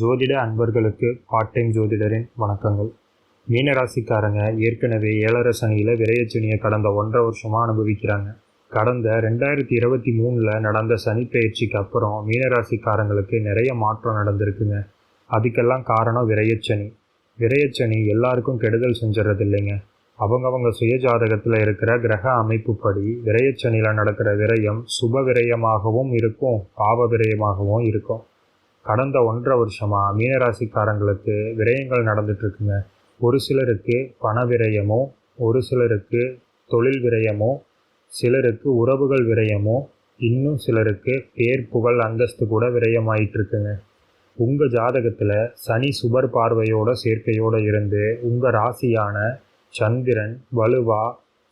ஜோதிட அன்பர்களுக்கு part time ஜோதிடரின் வணக்கங்கள். மீனராசிக்காரங்க ஏற்கனவே ஏழரை சனியில் விரையச்சனியை கடந்த ஒன்றரை வருஷமாக அனுபவிக்கிறாங்க. கடந்த ரெண்டாயிரத்தி இருபத்தி மூணில் நடந்த சனி பயிற்சிக்கு அப்புறம் மீனராசிக்காரங்களுக்கு நிறைய மாற்றம் நடந்திருக்குங்க. அதுக்கெல்லாம் காரணம் விரையச்சனி. விரையச்சனி எல்லாருக்கும் கெடுதல் செஞ்சிடறது இல்லைங்க அவங்கவங்க சுய ஜாதகத்தில் இருக்கிற கிரக அமைப்புப்படி விரையச்சனியில் நடக்கிற விரயம் சுப விரயமாகவும் இருக்கும் பாவ விரயமாகவும் இருக்கும். கடந்த ஒன்றரை வருஷமாக மீனராசிக்காரங்களுக்கு விரயங்கள் நடந்துட்டுருக்குங்க. ஒரு சிலருக்கு பண விரயமோ ஒரு சிலருக்கு தொழில் விரயமோ சிலருக்கு உறவுகள் விரயமோ இன்னும் சிலருக்கு பேர் புகழ் அந்தஸ்து கூட விரயமாயிட்டு இருக்குங்க உங்கள் ஜாதகத்தில் சனி சுபர் பார்வையோட சேர்க்கையோடு இருந்து உங்கள் ராசியான சந்திரன் வலுவா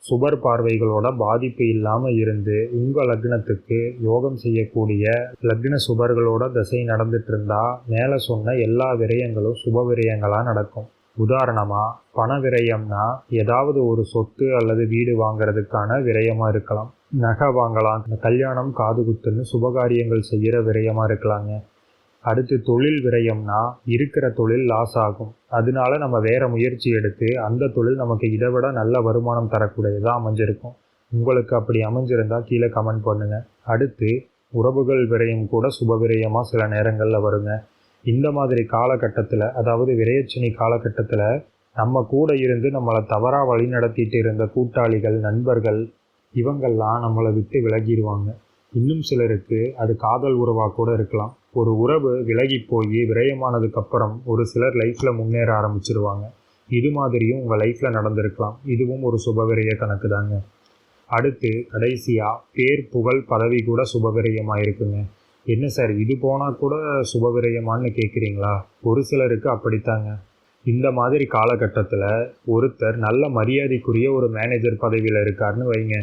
சுபர் பார்வைகளோட பாதிப்பு இல்லாமல் இருந்து உங்கள் லக்னத்துக்கு யோகம் செய்யக்கூடிய லக்ன சுபர்களோட தசை நடந்துட்டு இருந்தா மேலே சொன்ன எல்லா விரயங்களும் சுப விரயங்களாக நடக்கும். உதாரணமாக பண விரயம்னா ஏதாவது ஒரு சொத்து அல்லது வீடு வாங்குறதுக்கான விரயமாக இருக்கலாம். நகை வாங்கலாம் கல்யாணம் காது குத்துன்னு சுபகாரியங்கள் செய்கிற விரயமாக இருக்கலாங்க. அடுத்து தொழில் விரயம்னா இருக்கிற தொழில் லாஸ் ஆகும். அதனால நம்ம வேற முயற்சி எடுத்து அந்த தொழில் நமக்கு இதை விட நல்ல வருமானம் தரக்கூடியதாக அமைஞ்சிருக்கும். உங்களுக்கு அப்படி அமைஞ்சிருந்தா கீழே கமெண்ட் பண்ணுங்க. அடுத்து உறவுகள் விரயம் கூட சுப விரயமாக சில நேரங்களில் வருங்க. இந்த மாதிரி காலகட்டத்தில் அதாவது விரயச்சினி காலகட்டத்தில் நம்ம கூட இருந்து நம்மளை தவறாக வழி நடத்திட்டு இருந்த கூட்டாளிகள் நண்பர்கள் இவங்கெல்லாம் நம்மளை விட்டு விலகிடுவாங்க. இன்னும் சிலருக்கு அது காதல் உறவாக கூட இருக்கலாம். ஒரு உறவு விலகி போய் விரயமானதுக்கப்புறம் ஒரு சிலர் லைஃப்பில் முன்னேற ஆரம்பிச்சிருவாங்க. இது மாதிரியும் உங்கள் லைஃப்பில் நடந்திருக்கலாம். இதுவும் ஒரு சுபவிரய கணக்கு தாங்க. அடுத்து கடைசியாக பேர் புகழ் பதவி கூட சுபவிரயமாக இருக்குங்க என்ன சார் இது போனால் கூட சுபவிரயமானு கேட்குறீங்களா ஒரு சிலருக்கு அப்படித்தாங்க. இந்த மாதிரி காலகட்டத்தில் ஒருத்தர் நல்ல மரியாதைக்குரிய ஒரு மேனேஜர் பதவியில் இருக்காருன்னு வைங்க.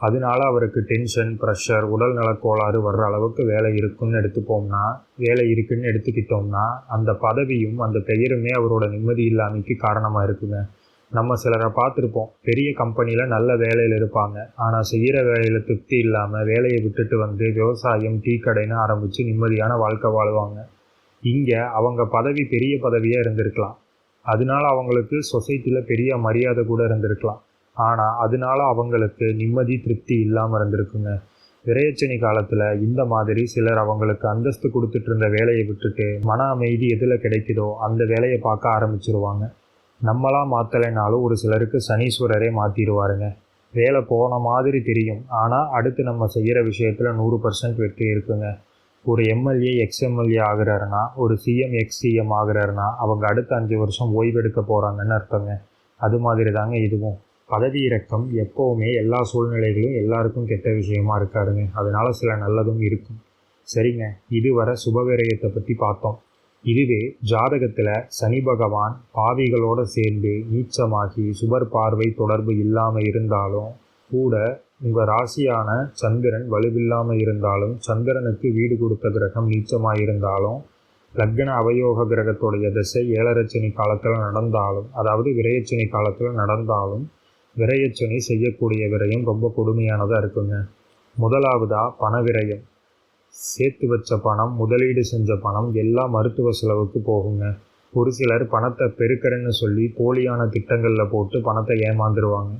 அதனால அவருக்கு டென்ஷன் ப்ரெஷர் உடல் நலக்கோளாறு வர்ற அளவுக்கு வேலை இருக்குன்னு எடுத்துப்போம்னா வேலை இருக்குன்னு எடுத்துக்கிட்டோம்னா அந்த பதவியும் அந்த பெயருமே அவரோட நிம்மதி இல்லாமைக்கு காரணமாக இருக்குங்க. நம்ம சிலரை பார்த்துருப்போம். பெரிய கம்பெனியில் நல்ல வேலையில் இருப்பாங்க. ஆனால் செய்கிற வேலையில் திருப்தி இல்லாமல் வேலையை விட்டுட்டு வந்து விவசாயம் டீ கடைன்னு ஆரம்பித்து நிம்மதியான வாழ்க்கை வாழ்வாங்க. இங்கே அவங்க பதவி பெரிய பதவியாக இருந்திருக்கலாம். அதனால அவங்களுக்கு சொசைட்டியில் பெரிய மரியாதை கூட இருந்திருக்கலாம். ஆனால் அதனால அவங்களுக்கு நிம்மதி திருப்தி இல்லாமல் இருந்திருக்குங்க. விரையச்சனி காலத்தில் இந்த மாதிரி சிலர் அவங்களுக்கு அந்தஸ்து கொடுத்துட்டு இருந்த வேலையை விட்டுட்டு மன அமைதி எதில் கிடைக்குதோ அந்த வேலையை பார்க்க ஆரம்பிச்சிருவாங்க. நம்மளாம் மாற்றலைனாலும் ஒரு சிலருக்கு சனீஸ்வரரே மாற்றிடுவாருங்க வேலை போன மாதிரி தெரியும். ஆனால் அடுத்து நம்ம செய்கிற விஷயத்தில் நூறு பர்சன்ட் வெற்றி இருக்குங்க. ஒரு எம்எல்ஏ எக்ஸ்எம்எல்ஏ ஆகுறாருன்னா ஒரு சிஎம் எக்ஸ்சிஎம் ஆகுறாருன்னா அவங்க அடுத்த அஞ்சு வருஷம் ஓய்வெடுக்க போகிறாங்கன்னு அர்த்தங்க. அது மாதிரி தாங்க இதுவும். பதவி இறக்கம் எப்போவுமே எல்லா சூழ்நிலைகளும் எல்லாருக்கும் கெட்ட விஷயமா இருக்காருங்க அதனால சில நல்லதும் இருக்கும். சரிங்க. இதுவரை சுபவிரயத்தை பற்றி பார்த்தோம். இதுவே ஜாதகத்தில் சனி பகவான் பாவிகளோடு சேர்ந்து நீச்சமாகி சுபர் பார்வை தொடர்பு இல்லாமல் இருந்தாலும் கூட உங்கள் ராசியான சந்திரன் வலுவில்லாமல் இருந்தாலும் சந்திரனுக்கு வீடு கொடுத்த கிரகம் நீச்சமாக இருந்தாலும் லக்ன அவயோக கிரகத்துடைய திசை ஏழரச்சனி காலத்தில் நடந்தாலும் அதாவது விரையச்சனி காலத்தில் நடந்தாலும் விரயச்சனி செய்யக்கூடிய விரயம் ரொம்ப கொடுமையானதாக இருக்குங்க. முதலாவதாக பண விரயம் சேர்த்து வச்ச பணம் முதலீடு செஞ்ச பணம் எல்லாம் மருத்துவ செலவுக்கு போகுங்க. ஒரு சிலர் பணத்தை பெருக்கிறேன்னு சொல்லி போலியான திட்டங்களில் போட்டு பணத்தை ஏமாந்துருவாங்க.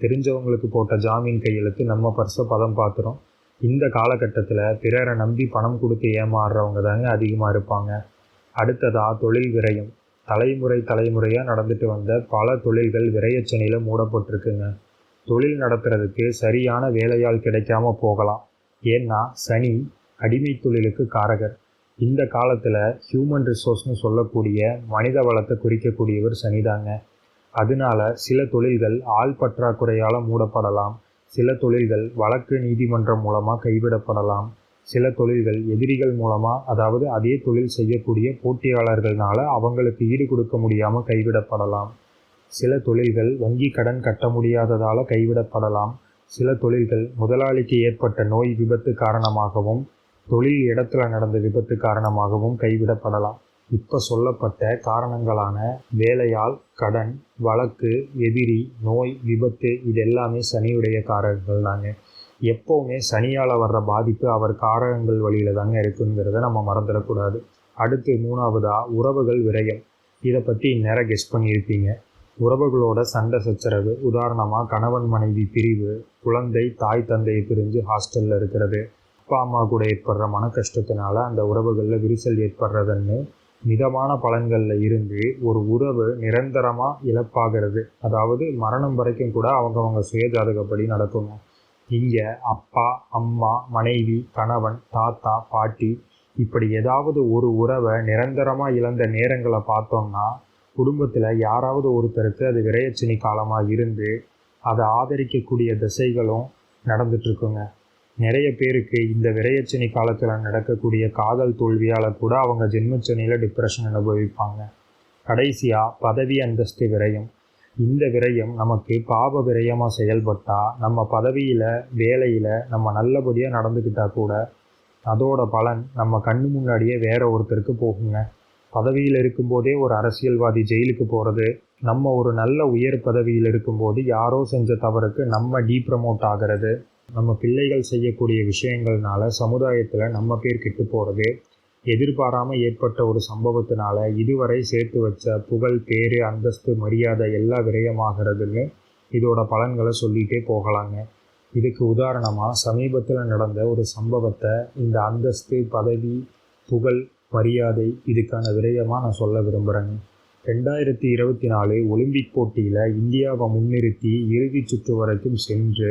தெரிஞ்சவங்களுக்கு போட்ட ஜாமீன் கையெழுத்து நம்ம பர்சை பதம் பார்த்துரும் இந்த காலகட்டத்தில் பிறரை நம்பி பணம் கொடுத்து ஏமாறுறவங்க தாங்க அதிகமாக இருப்பாங்க. அடுத்ததாக தொழில் விரயம். தலைமுறை தலைமுறையாக நடந்துட்டு வந்த பல தொழில்கள் விரையச்சனையில் மூடப்பட்டிருக்குங்க. தொழில் நடத்துறதுக்கு சரியான வேலையால் கிடைக்காம போகலாம். ஏன்னா சனி அடிமை தொழிலுக்கு காரகர். இந்த காலத்தில் ஹியூமன் ரிசோர்ஸ்னு சொல்லக்கூடிய மனித வளத்தை குறிக்கக்கூடியவர் சனிதாங்க. அதனால சில தொழில்கள் ஆள் பற்றாக்குறையால் மூடப்படலாம். சில தொழில்கள் வழக்கு நீதிமன்றம் மூலமாக கைவிடப்படலாம். சில தொழில்கள் எதிரிகள் மூலமாக அதாவது அதே தொழில் செய்யக்கூடிய போட்டியாளர்கள்னால அவங்களுக்கு ஈடு கொடுக்க முடியாமல் கைவிடப்படலாம். சில தொழில்கள் வங்கி கடன் கட்ட முடியாததால் கைவிடப்படலாம். சில தொழில்கள் முதலாளிக்கு ஏற்பட்ட நோய் விபத்து காரணமாகவும் தொழில் இடத்துல நடந்த விபத்து காரணமாகவும் கைவிடப்படலாம். இப்போ சொல்லப்பட்ட காரணங்களான வேலையால் கடன் வழக்கு எதிரி நோய் விபத்து இது எல்லாமே சனியுடைய காரகங்கள் தாங்க எப்போவுமே சனியால் வர்ற பாதிப்பு அவர் காரகங்கள் வழியில் தாங்க இருக்குங்கிறத நம்ம மறந்துடக்கூடாது. அடுத்து மூணாவதா உறவுகள் விரயம். இதை பற்றி இந்நேரம் கெஸ் பண்ணியிருப்பீங்க. உறவுகளோட சண்டை சச்சரவு உதாரணமாக கணவன் மனைவி பிரிவு குழந்தை தாய் தந்தையை பிரிஞ்சு ஹாஸ்டலில் இருக்கிறது. அப்பா அம்மா கூட ஏற்படுற மன கஷ்டத்தினால அந்த உறவுகளில் விரிசல் ஏற்படுறதுன்னு மிதமான பலன்களில் இருந்து ஒரு உறவு நிரந்தரமாக இழப்பாகிறது. அதாவது மரணம் வரைக்கும் கூட அவங்கவங்க சுயஜாதகப்படி நடக்கணும். இங்கே அப்பா அம்மா மனைவி கணவன் தாத்தா பாட்டி இப்படி ஏதாவது ஒரு உறவை நிரந்தரமாக இழந்த நேரங்களை பார்த்தோம்னா குடும்பத்தில் யாராவது ஒருத்தருக்கு அது விரையச்சினி காலமாக இருந்து அதை ஆதரிக்கக்கூடிய திசைகளும் நடந்துட்டுருக்குங்க நிறைய பேருக்கு இந்த விரையச்சனி காலத்தில் நடக்கக்கூடிய காதல் தோல்வியால் கூட அவங்க ஜென்மச்சனியில் டிப்ரெஷன் அனுபவிப்பாங்க. கடைசியாக பதவி அந்தஸ்து விரயம். இந்த விரயம் நமக்கு பாப விரயமாக செயல்பட்டால் நம்ம பதவியில் வேலையில் நம்ம நல்லபடியாக நடந்துக்கிட்டால் கூட அதோட பலன் நம்ம கண்ணு முன்னாடியே வேற ஒருத்தருக்கு போகுங்க. பதவியில் இருக்கும்போதே ஒரு அரசியல்வாதி ஜெயிலுக்கு போகிறது நம்ம ஒரு நல்ல உயர் பதவியில் இருக்கும்போது யாரோ செஞ்ச தவறுக்கு நம்ம டீப்ரமோட் ஆகிறது நம்ம பிள்ளைகள் செய்யக்கூடிய விஷயங்கள்னால சமுதாயத்தில் நம்ம பேர் கெட்டு போகிறது எதிர்பாராமல் ஏற்பட்ட ஒரு சம்பவத்தினால இதுவரை சேர்த்து வச்ச புகழ் பேரு அந்தஸ்து மரியாதை எல்லாம் விரயமாகிறதுன்னு இதோட பலன்களை சொல்லிகிட்டே போகலாங்க. இதுக்கு உதாரணமாக சமீபத்தில் நடந்த ஒரு சம்பவத்தை இந்த அந்தஸ்து பதவி புகழ் மரியாதை இதுக்கான விரயமாக நான் சொல்ல விரும்புகிறேங்க ரெண்டாயிரத்தி இருபத்தி நாலு ஒலிம்பிக் போட்டியில் இந்தியாவை முன்னிறுத்தி இறுதிச் சுற்று வரைக்கும் சென்று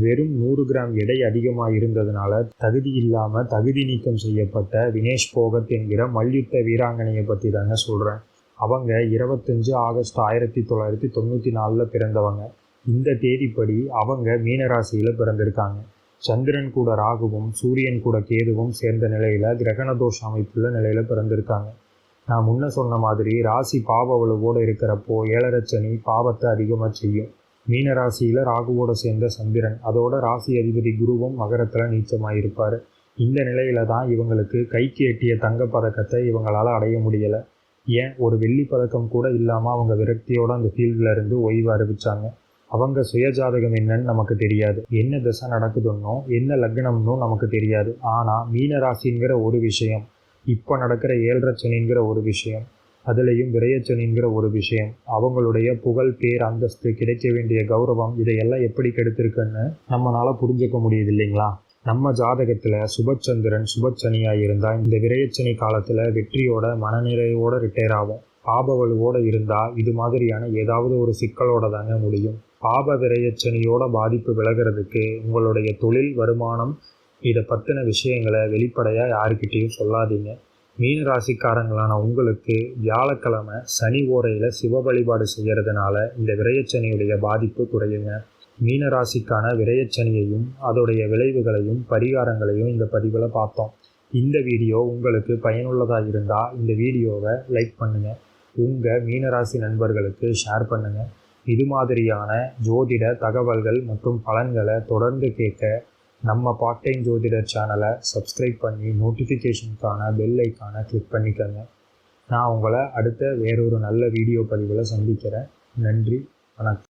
வெறும் நூறு கிராம் எடை அதிகமாக இருந்ததுனால தகுதி இல்லாமல் தகுதி நீக்கம் செய்யப்பட்ட வினேஷ் போகத் என்கிற மல்யுத்த வீராங்கனையை பற்றி தாங்க சொல்கிறேன் அவங்க இருபத்தஞ்சு ஆகஸ்ட் ஆயிரத்தி தொள்ளாயிரத்தி தொண்ணூற்றி நாலில் பிறந்தவங்க. இந்த தேதிப்படி அவங்க மீனராசியில் பிறந்திருக்காங்க. சந்திரன் கூட ராகுவும் சூரியன் கூட கேதுவும் சேர்ந்த நிலையில் கிரகண தோஷ அமைப்புள்ள நிலையில் பிறந்திருக்காங்க. நான் முன்ன சொன்ன மாதிரி ராசி பாவ வலுவோடு இருக்கிறப்போ ஏழரச்சனி பாவத்தை அதிகமாக செய்யும். மீன ராசியில் ராகுவோட சேர்ந்த சந்திரன். அதோட ராசி அதிபதி குருவும் மகரத்தில் நீச்சமாக இருப்பார் இந்த நிலையில தான் இவங்களுக்கு கைக்கு எட்டிய தங்க பதக்கத்தை இவங்களால் அடைய முடியலை. ஏன்? ஒரு வெள்ளி பதக்கம் கூட இல்லாமல் அவங்க விரக்தியோட அந்த ஃபீல்டில் இருந்து ஓய்வு அறிவிச்சாங்க. அவங்க சுயஜாதகம் என்னன்னு நமக்கு தெரியாது. என்ன திசை நடக்குதுன்னோ என்ன லக்னம்னோ நமக்கு தெரியாது. ஆனால் மீன ராசிங்கிற ஒரு விஷயம் இப்போ நடக்கிற ஏழரை சனிங்கிற ஒரு விஷயம் அதுலேயும் விரயச்சனிங்கிற ஒரு விஷயம். அவங்களுடைய புகழ் பேர் அந்தஸ்து கிடைக்க வேண்டிய கௌரவம் இதையெல்லாம் எப்படி கெடுத்திருக்குன்னு நம்மளால் புரிஞ்சுக்க முடியுது இல்லைங்களா? நம்ம ஜாதகத்தில் சுபச்சந்திரன் சுபச்சனியாக இருந்தால் இந்த விரையச்சனி காலத்தில் வெற்றியோட மனநிறைவோட ரிட்டையர் ஆகும். பாபவலுவோட இருந்தால் இது மாதிரியான ஏதாவது ஒரு சிக்கலோட தாங்க முடியும். பாப விரயச்சனியோட பாதிப்பு விலகிறதுக்கு உங்களுடைய தொழில் வருமானம் இதை பற்றின விஷயங்களை வெளிப்படையாக யாருக்கிட்டேயும் சொல்லாதீங்க. மீன ராசிக்காரங்களான உங்களுக்கு வியாழக்கிழமை சனி ஓரையில் சிவ வழிபாடு செய்கிறதுனால இந்த விரயச்சனியுடைய பாதிப்பு குறையுங்க. மீன ராசிக்கான விரயச்சனியையும் அதோடைய விளைவுகளையும் பரிகாரங்களையும் இந்த பதிவில் பார்த்தோம். இந்த வீடியோ உங்களுக்கு பயனுள்ளதாக இருந்தால் இந்த வீடியோவை லைக் பண்ணுங்கள் உங்கள் மீனராசி நண்பர்களுக்கு ஷேர் பண்ணுங்கள் இது மாதிரியான ஜோதிட தகவல்கள் மற்றும் பலன்களை தொடர்ந்து கேட்க நம்ம பார்ட் டைம் ஜோதிடர் சேனலை சப்ஸ்கிரைப் பண்ணி நோட்டிஃபிகேஷனுக்கான பெல் ஐக்கானை கிளிக் பண்ணிக்கோங்க. நான் உங்களை அடுத்த வேறொரு நல்ல வீடியோ பதிவில் சந்திக்கிறேன். நன்றி வணக்கம்.